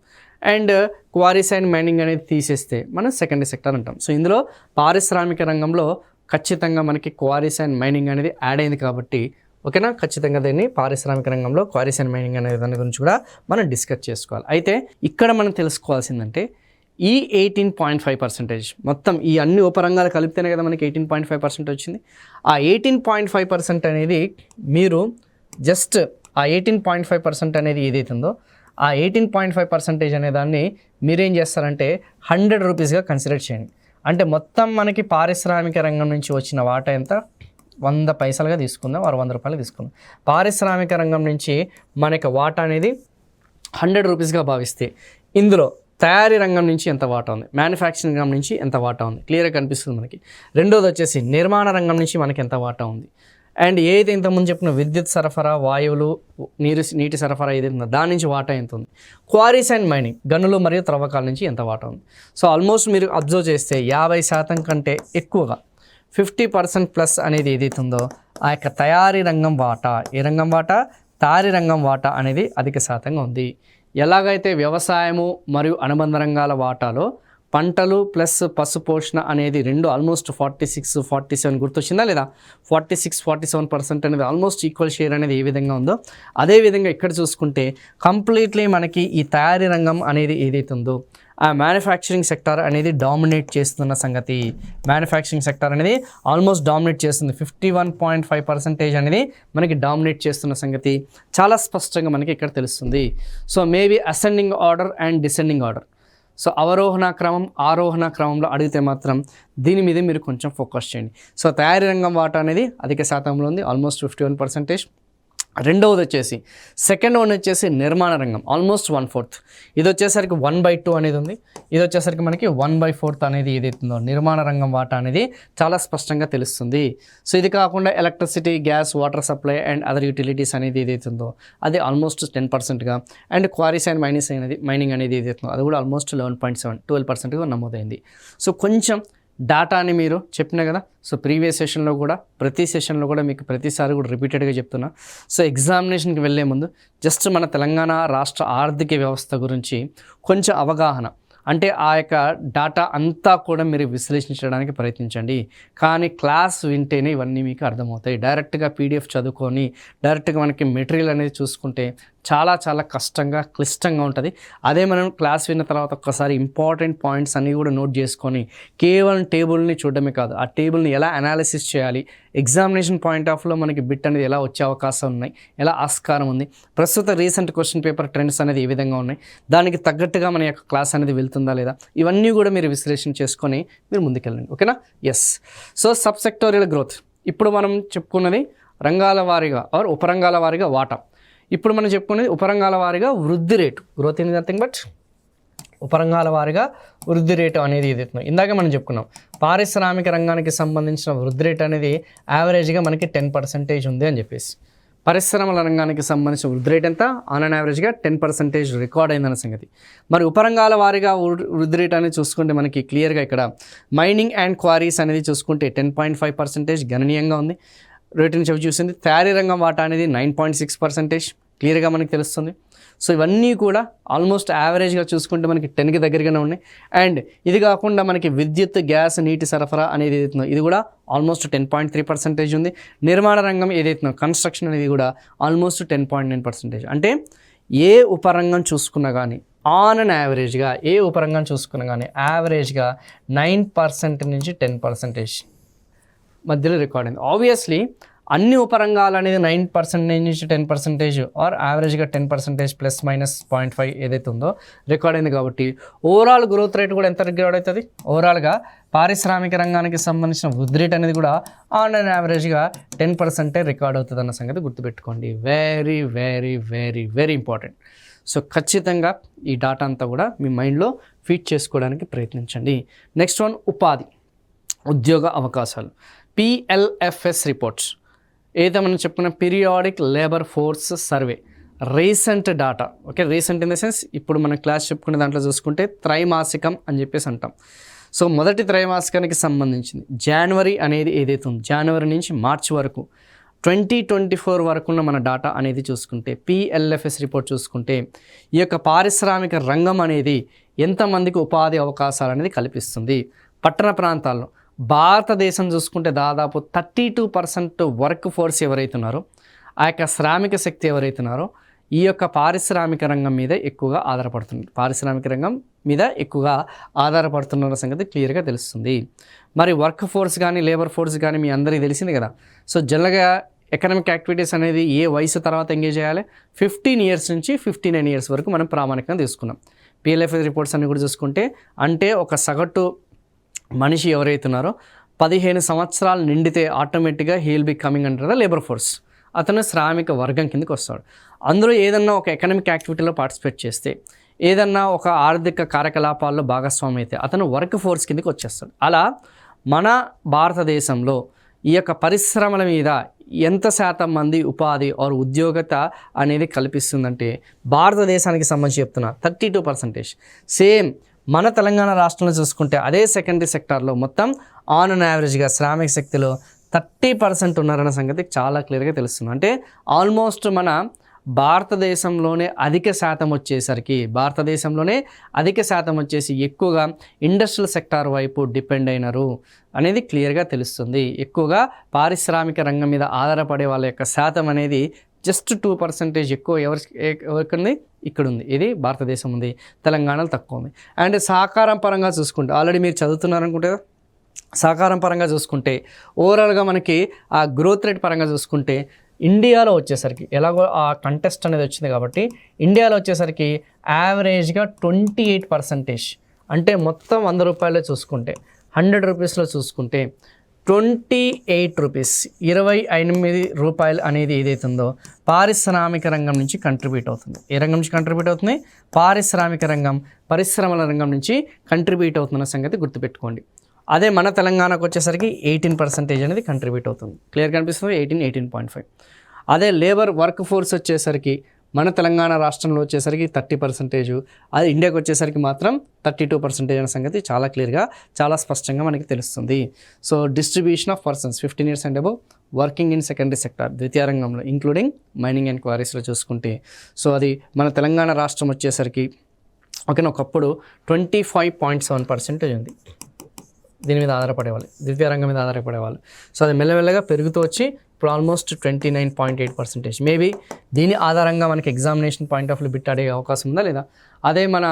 అండ్ క్వారీస్ అండ్ మైనింగ్ అనేది తీసేస్తే మనం సెకండరీ సెక్టార్ అంటాం. సో ఇందులో పారిశ్రామిక రంగంలో ఖచ్చితంగా మనకి క్వారీస్ అండ్ మైనింగ్ అనేది యాడ్ అయింది కాబట్టి ఓకేనా? ఖచ్చితంగా దీన్ని పారిశ్రామిక రంగంలో క్వారీస్ అండ్ మైనింగ్ అనే దాని గురించి కూడా మనం డిస్కస్ చేసుకోవాలి. అయితే ఇక్కడ మనం తెలుసుకోవాల్సిందంటే ఈ ఎయిటీన్ పాయింట్ ఫైవ్ పర్సెంటేజ్ మొత్తం ఈ అన్ని ఉపరంగాలు కలిపితేనే కదా మనకి ఎయిటీన్ పాయింట్ ఫైవ్ పర్సెంట్ వచ్చింది. ఆ ఎయిటీన్ పాయింట్ ఫైవ్ పర్సెంట్ అనేది మీరు జస్ట్ ఆ ఎయిటీన్ పాయింట్ ఫైవ్ పర్సెంట్ అనేది ఏదైతుందో ఆ ఎయిటీన్ పాయింట్ ఫైవ్ పర్సెంటేజ్ అనే దాన్ని మీరేం చేస్తారంటే హండ్రెడ్ రూపీస్గా కన్సిడర్ చేయండి. అంటే మొత్తం మనకి పారిశ్రామిక రంగం నుంచి వచ్చిన వాటా ఎంత? వంద పైసలుగా తీసుకుందాం ఆరు వంద రూపాయలు తీసుకుందాం. పారిశ్రామిక రంగం నుంచి మనకి వాటా అనేది హండ్రెడ్ రూపీస్గా భావిస్తే ఇందులో తయారీ రంగం నుంచి ఎంత వాటా ఉంది? మ్యానుఫ్యాక్చరింగ్ రంగం నుంచి ఎంత వాటా ఉంది? క్లియర్గా కనిపిస్తుంది మనకి. రెండోది వచ్చేసి నిర్మాణ రంగం నుంచి మనకి ఎంత వాటా ఉంది? అండ్ ఏదైతే ఇంతకుముందు చెప్పిన విద్యుత్ సరఫరా వాయువులు నీరు నీటి సరఫరా ఏదైతే ఉందో దాని నుంచి వాటా ఎంత ఉంది? క్వారీస్ అండ్ మైనింగ్ గనులు మరియు త్రవ్వకాల నుంచి ఎంత వాటా ఉంది? సో ఆల్మోస్ట్ మీరు అబ్జర్వ్ చేస్తే యాభై శాతం కంటే ఎక్కువగా ఫిఫ్టీ పర్సెంట్ ప్లస్ అనేది ఏదైతే ఉందో ఆ యొక్క తయారీ రంగం వాటా. ఏ రంగం వాటా? తయారీ రంగం వాటా అనేది అధిక శాతంగా ఉంది. ఎలాగైతే వ్యవసాయము మరియు అనుబంధ రంగాల వాటాలో పంటలు ప్లస్ పశు పోషణ అనేది రెండు almost forty six forty seven గుర్తొచ్చిందా లేదా? Forty six forty seven percent అనేది ఆల్మోస్ట్ ఈక్వల్ షేర్ అనేది ఏ విధంగా ఉందో అదే విధంగా ఇక్కడ చూసుకుంటే కంప్లీట్లీ మనకి ఈ తయారీ రంగం అనేది ఏదైతే ఉందో ఆ మ్యానుఫ్యాక్చరింగ్ సెక్టార్ అనేది డామినేట్ చేస్తున్న సంగతి. మ్యానుఫ్యాక్చరింగ్ సెక్టార్ అనేది ఆల్మోస్ట్ డామినేట్ చేస్తుంది. Fifty one point five percentage అనేది మనకి డామినేట్ చేస్తున్న సంగతి. చాలా స్పష్టంగా మనకి ఇక్కడ తెలుస్తుంది. So maybe ascending order and descending order so అవరోహణ క్రమం ఆరోహణ క్రమంలో అడిగితే మాత్రం దీని మీద మీరు కొంచెం ఫోకస్ చేయండి. సో తయారీ రంగం వాటా అనేది అధిక శాతంలో ఉంది ఆల్మోస్ట్ ఫిఫ్టీ వన్ పర్సెంటేజ్ రెండవది వచ్చేసి సెకండ్ వన్ వచ్చేసి నిర్మాణ రంగం ఆల్మోస్ట్ వన్ ఫోర్త్ ఇది వచ్చేసరికి వన్ బై టూ అనేది ఉంది. ఇది వచ్చేసరికి మనకి వన్ బై ఫోర్త్ అనేది ఏదైతుందో నిర్మాణ రంగం వాటా అనేది చాలా స్పష్టంగా తెలుస్తుంది. సో ఇది కాకుండా electricity gas water supply and other utilities అనేది ఏదైతుందో అది ఆల్మోస్ట్ టెన్ పర్సెంట్గా అండ్ క్వారీస్ అండ్ మైనింగ్స్ అనేది మైనింగ్ అనేది ఏదైతుందో అది కూడా almost eleven point seven twelve పర్సెంట్గా నమోదైంది. సో కొంచెం డాటాని మీరు చెప్పిన కదా సో ప్రీవియస్ సెషన్లో కూడా ప్రతి సెషన్లో కూడా మీకు ప్రతిసారి కూడా రిపీటెడ్గా చెప్తున్నా. సో ఎగ్జామినేషన్కి వెళ్ళే ముందు జస్ట్ మన తెలంగాణ రాష్ట్ర ఆర్థిక వ్యవస్థ గురించి కొంచెం అవగాహన. అంటే ఆ యొక్క డాటా అంతా కూడా మీరు విశ్లేషించడానికి ప్రయత్నించండి. కానీ క్లాస్ వింటేనే ఇవన్నీ మీకు అర్థమవుతాయి. డైరెక్ట్గా పీడిఎఫ్ చదువుకొని డైరెక్ట్గా మనకి మెటీరియల్ అనేది చూసుకుంటే చాలా చాలా కష్టంగా క్లిష్టంగా ఉంటుంది. అదే మనం క్లాస్ విన్న తర్వాత ఒక్కసారి ఇంపార్టెంట్ పాయింట్స్ అన్నీ కూడా నోట్ చేసుకొని కేవలం టేబుల్ని చూడడమే కాదు ఆ టేబుల్ని ఎలా అనాలిసిస్ చేయాలి ఎగ్జామినేషన్ పాయింట్ ఆఫ్లో మనకి బిట్ అనేది ఎలా వచ్చే అవకాశం ఉన్నాయి ఎలా ఆస్కారం ఉంది ప్రస్తుత రీసెంట్ క్వశ్చన్ పేపర్ ట్రెండ్స్ అనేది ఏ విధంగా ఉన్నాయి దానికి తగ్గట్టుగా మన యొక్క క్లాస్ అనేది వెళ్తుందా లేదా ఇవన్నీ కూడా మీరు విశ్లేషణ చేసుకొని మీరు ముందుకెళ్ళండి. ఓకేనా? Yes so sub sectorial growth ఇప్పుడు మనం చెప్పుకున్నది రంగాల వారీగా ఆర్ ఉపరంగాల వారీగా వాటా. ఇప్పుడు మనం చెప్పుకునేది ఉపరంగాల వారీగా వృద్ధి rate. Growth in nothing but ఉపరంగాల వారిగా వృద్ధి రేటు అనేది ఏదైతుందో ఇందాక మనం చెప్పుకున్నాం. పారిశ్రామిక రంగానికి సంబంధించిన వృద్ధి రేటు అనేది యావరేజ్గా మనకి టెన్ పర్సెంటేజ్ ఉంది అని చెప్పేసి. పరిశ్రమల రంగానికి సంబంధించిన వృద్ధి రేట్ ఎంత? ఆన్ అండ్ యావరేజ్గా టెన్ పర్సెంటేజ్ రికార్డ్ అయిందన్న సంగతి. మరి ఉపరంగాల వారీగా వృద్ధి రేట్ అనేది చూసుకుంటే మనకి క్లియర్గా ఇక్కడ మైనింగ్ అండ్ క్వారీస్ అనేది చూసుకుంటే టెన్ పాయింట్ ఫైవ్ పర్సెంటేజ్ గణనీయంగా ఉంది. రేటుని చెప్పి చూసింది. తయారీ రంగం వాటా అనేది నైన్ పాయింట్ సిక్స్ పర్సెంటేజ్. క్లియర్గా మనకి తెలుస్తుంది. సో ఇవన్నీ కూడా ఆల్మోస్ట్ యావరేజ్గా చూసుకుంటే మనకి టెన్కి దగ్గరగానే ఉన్నాయి. అండ్ ఇది కాకుండా మనకి విద్యుత్ గ్యాస్ నీటి సరఫరా అనేది ఏదైతుందో ఇది కూడా almost ten point three percentage ఉంది. నిర్మాణ రంగం ఏదైతుందో కన్స్ట్రక్షన్ అనేది కూడా almost ten point nine percentage. అంటే ఏ ఉపరంగం చూసుకున్నా కానీ ఆన్ అండ్ యావరేజ్గా ఏ ఉపరంగం చూసుకున్నా కానీ యావరేజ్గా నైన్ పర్సెంట్ నుంచి టెన్ పర్సెంటేజ్. మధ్యలో రికార్డ్ అయింది. ఆబ్వియస్లీ అన్ని ఉపరంగాలు అనేది నైన్ పర్సెంటేజ్ నుంచి టెన్ పర్సెంటేజ్ ఆర్ యావరేజ్గా ten percentage plus minus point five ఏదైతే ఉందో రికార్డ్ అయింది కాబట్టి ఓవరాల్ గ్రోత్ రేట్ కూడా ఎంత రికార్డ్ అవుతుంది? ఓవరాల్గా పారిశ్రామిక రంగానికి సంబంధించిన వృద్ధి రేట్ అనేది కూడా ఆన్ అండ్ యావరేజ్గా టెన్ పర్సెంటే రికార్డ్ అవుతుంది అన్న సంగతి గుర్తుపెట్టుకోండి. Very very very very important so ఖచ్చితంగా ఈ డాటా అంతా కూడా మీ మైండ్లో ఫీడ్ చేసుకోవడానికి ప్రయత్నించండి. నెక్స్ట్ వన్ ఉపాధి. ఉద్యోగ అవకాశాలు. పిఎల్ఎఫ్ఎస్ రిపోర్ట్స్ ఏదైతే మనం చెప్పుకున్న periodic labour force survey recent data okay recent in the sense ఇప్పుడు మనం క్లాస్ చెప్పుకునే దాంట్లో చూసుకుంటే త్రైమాసికం అని చెప్పేసి అంటాం. సో మొదటి త్రైమాసికానికి సంబంధించింది. జనవరి అనేది ఏదైతే ఉంది జనవరి నుంచి మార్చి వరకు ట్వంటీ ట్వంటీ ఫోర్ వరకు ఉన్న మన డాటా అనేది చూసుకుంటే పిఎల్ఎఫ్ఎస్ రిపోర్ట్ చూసుకుంటే ఈ యొక్క పారిశ్రామిక రంగం అనేది ఎంతమందికి ఉపాధి అవకాశాలు అనేది కల్పిస్తుంది? పట్టణ ప్రాంతాల్లో. భారతదేశం చూసుకుంటే దాదాపు thirty two percent work force ఎవరైతే ఉన్నారో ఆ యొక్క శ్రామిక శక్తి ఎవరైతే ఉన్నారో ఈ యొక్క పారిశ్రామిక రంగం మీద ఎక్కువగా ఆధారపడుతుంది. పారిశ్రామిక రంగం మీద ఎక్కువగా ఆధారపడుతున్న సంగతి క్లియర్గా తెలుస్తుంది. మరి వర్క్ ఫోర్స్ కానీ లేబర్ ఫోర్స్ కానీ మీ అందరికీ తెలిసింది కదా. సో జనరల్గా ఎకనామిక్ యాక్టివిటీస్ అనేది ఏ వయసు తర్వాత ఎంగేజ్ చేయాలి? ఫిఫ్టీన్ ఇయర్స్ నుంచి ఫిఫ్టీ నైన్ ఇయర్స్ వరకు మనం ప్రామాణికంగా తీసుకున్నాం. పిఎల్ఎఫ్ రిపోర్ట్స్ అన్ని కూడా చూసుకుంటే అంటే ఒక సగటు మనిషి ఎవరైతే ఉన్నారో పదిహేను సంవత్సరాలు నిండితే ఆటోమేటిక్గా హీల్ బి కమింగ్ అంటారు లేబర్ ఫోర్స్. అతను శ్రామిక వర్గం కిందకి వస్తాడు. అందులో ఏదన్నా ఒక ఎకనామిక్ యాక్టివిటీలో పార్టిసిపేట్ చేస్తే ఏదన్నా ఒక ఆర్థిక కార్యకలాపాల్లో భాగస్వామి అయితే అతను వర్క్ ఫోర్స్ కిందకి వచ్చేస్తాడు. అలా మన భారతదేశంలో ఈ యొక్క పరిశ్రమల మీద ఎంత శాతం మంది ఉపాధి ఆర్ ఉద్యోగత అనేది కల్పిస్తుందంటే భారతదేశానికి సంబంధించి చెప్తున్నా థర్టీ టూ పర్సెంటేజ్. సేమ్ మన తెలంగాణ రాష్ట్రంలో చూసుకుంటే అదే సెకండరీ సెక్టార్లో మొత్తం ఆన్ అండ్ యావరేజ్గా శ్రామిక శక్తిలో థర్టీ పర్సెంట్ ఉన్నారన్న సంగతి చాలా క్లియర్గా తెలుస్తుంది. అంటే ఆల్మోస్ట్ మన భారతదేశంలోనే అధిక శాతం వచ్చేసరికి భారతదేశంలోనే అధిక శాతం వచ్చేసి ఎక్కువగా ఇండస్ట్రియల్ సెక్టార్ వైపు డిపెండ్ అయినారు అనేది క్లియర్గా తెలుస్తుంది. ఎక్కువగా పారిశ్రామిక రంగం మీద ఆధారపడే వాళ్ళ యొక్క శాతం అనేది జస్ట్ టూ పర్సెంటేజ్ ఎక్కువ ఎవరికి ఎవరికి ఇక్కడ ఉంది ఇది భారతదేశం ఉంది తెలంగాణలో తక్కువ ఉంది అండ్ సహకారం పరంగా చూసుకుంటే ఆల్రెడీ మీరు చదువుతున్నారనుకుంటే సహకారం పరంగా చూసుకుంటే ఓవరాల్గా మనకి ఆ గ్రోత్ రేట్ పరంగా చూసుకుంటే ఇండియాలో వచ్చేసరికి ఎలాగో ఆ కంటెస్ట్ అనేది వచ్చింది కాబట్టి ఇండియాలో వచ్చేసరికి యావరేజ్గా ట్వంటీ ఎయిట్ పర్సంటేజ్ అంటే మొత్తం వంద రూపాయలు చూసుకుంటే హండ్రెడ్ రూపీస్లో చూసుకుంటే ట్వంటీ ఎయిట్ రూపీస్ ఇరవై ఎనిమిది రూపాయలు అనేది ఏదైతే ఉందో పారిశ్రామిక రంగం నుంచి కంట్రిబ్యూట్ అవుతుంది. ఏ రంగం నుంచి కంట్రిబ్యూట్ అవుతుంది? పారిశ్రామిక రంగం పరిశ్రమల రంగం నుంచి కంట్రిబ్యూట్ అవుతున్న సంగతి గుర్తుపెట్టుకోండి. అదే మన తెలంగాణకు వచ్చేసరికి ఎయిటీన్ పర్సెంటేజ్ అనేది కంట్రిబ్యూట్ అవుతుంది. క్లియర్ కనిపిస్తుంది? Eighteen eighteen point five. అదే లేబర్ వర్క్ ఫోర్స్ వచ్చేసరికి మన తెలంగాణ రాష్ట్రంలో వచ్చేసరికి థర్టీ పర్సెంటేజ్ అది ఇండియాకి వచ్చేసరికి మాత్రం థర్టీ టూ పర్సెంటేజ్ అనే సంగతి చాలా క్లియర్గా చాలా స్పష్టంగా మనకి తెలుస్తుంది. So distribution of persons fifteen years and above working in secondary sector ద్వితీయ రంగంలో ఇంక్లూడింగ్ మైనింగ్ అండ్ క్వారీస్లో చూసుకుంటే. సో అది మన తెలంగాణ రాష్ట్రం వచ్చేసరికి ఓకేనా ఒకప్పుడు twenty five point seven percentage ఉంది. దీని మీద ఆధారపడేవాళ్ళు ద్వితీయ రంగం మీద ఆధారపడేవాళ్ళు. సో అది మెల్లమెల్లగా పెరుగుతూ వచ్చి ఇప్పుడు almost twenty nine point eight percentage maybe దీని ఆధారంగా మనకి examination point of view bit అడిగే అవకాశం ఉందా లేదా? అదే మన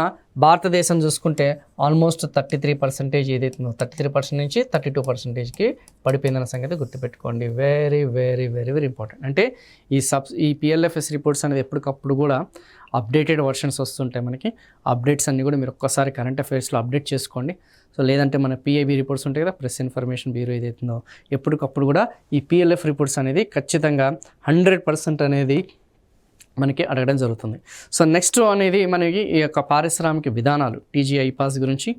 భారతదేశం చూసుకుంటే ఆల్మోస్ట్ థర్టీ త్రీ పర్సెంటేజ్ ఏదైతుందో థర్టీ త్రీ పర్సెంట్ నుంచి థర్టీ టూ పర్సెంటేజ్కి పడిపోయిందన్న సంగతి గుర్తుపెట్టుకోండి. Very very very very important అంటే ఈ సబ్ ఈ పిఎల్ఎఫ్ఎస్ రిపోర్ట్స్ అనేది ఎప్పటికప్పుడు కూడా అప్డేటెడ్ వర్షన్స్ వస్తుంటాయి మనకి. అప్డేట్స్ అన్నీ కూడా మీరు ఒక్కసారి కరెంట్ అఫైర్స్లో అప్డేట్ చేసుకోండి. సో లేదంటే మన పిఐబి రిపోర్ట్స్ ఉంటాయి కదా ప్రెస్ ఇన్ఫర్మేషన్ బ్యూరో ఏదైతుందో. ఎప్పటికప్పుడు కూడా ఈ పిఎల్ఎఫ్ రిపోర్ట్స్ అనేది ఖచ్చితంగా హండ్రెడ్ పర్సెంట్ అనేది మనకి అడగడం జరుగుతుంది. సో నెక్స్ట్ అనేది మనకి ఈ యొక్క పారిశ్రామిక విధానాలు టీజీఐ పాస్ గురించి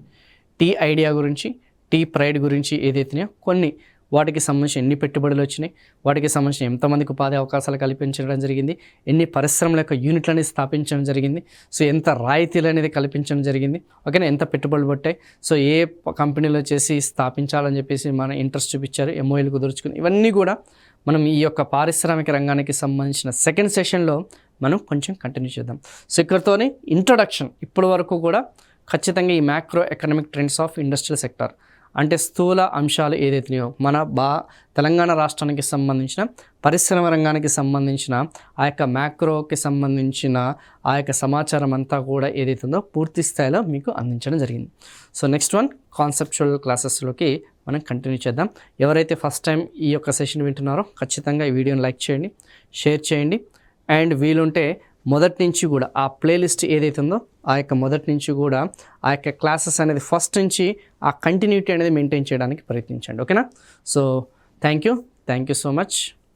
టీ ఐడియా గురించి టీ ప్రైడ్ గురించి ఏదైతున్నాయో కొన్ని వాటికి సంబంధించి ఎన్ని పెట్టుబడులు వచ్చినాయి వాటికి సంబంధించి ఎంతమందికి ఉపాధి అవకాశాలు కల్పించడం జరిగింది ఎన్ని పరిశ్రమల యొక్క యూనిట్లు అనేది స్థాపించడం జరిగింది సో ఎంత రాయితీలు అనేది కల్పించడం జరిగింది ఓకేనా? ఎంత పెట్టుబడులు పట్టాయి సో ఏ కంపెనీలో కంపెనీలు వచ్చేసి స్థాపించాలని చెప్పేసి మన ఇంట్రెస్ట్ చూపించారు ఎంఓఎల్ కుదుర్చుకుని. ఇవన్నీ కూడా మనం ఈ యొక్క పారిశ్రామిక రంగానికి సంబంధించిన సెకండ్ సెషన్లో మనం కొంచెం కంటిన్యూ చేద్దాం. సో ఇక్కడతోనే ఇంట్రొడక్షన్ ఇప్పటి వరకు కూడా ఖచ్చితంగా ఈ macro economic trends of industrial sector అంటే స్థూల అంశాలు ఏదైతున్నాయో మన బా తెలంగాణ రాష్ట్రానికి సంబంధించిన పరిశ్రమ రంగానికి సంబంధించిన ఆ యొక్క మ్యాక్రోకి సంబంధించిన ఆ యొక్క సమాచారం అంతా కూడా ఏదైతుందో పూర్తి స్థాయిలో మీకు అందించడం జరిగింది. సో నెక్స్ట్ వన్ కాన్సెప్చువల్ క్లాసెస్లోకి మనం కంటిన్యూ చేద్దాం. ఎవరైతే ఫస్ట్ టైం ఈ యొక్క సెషన్ వింటున్నారో ఖచ్చితంగా ఈ వీడియోని లైక్ చేయండి షేర్ చేయండి. అండ్ వీలుంటే మొదటి నుంచి కూడా ఆ ప్లేలిస్ట్ ఏదైతే ఉందో ఆ యొక్క మొదటి నుంచి కూడా ఆ యొక్క క్లాసెస్ అనేది ఫస్ట్ నుంచి ఆ కంటిన్యూటీ అనేది మెయింటైన్ చేయడానికి ప్రయత్నించండి. ఓకేనా? So thank you thank you so much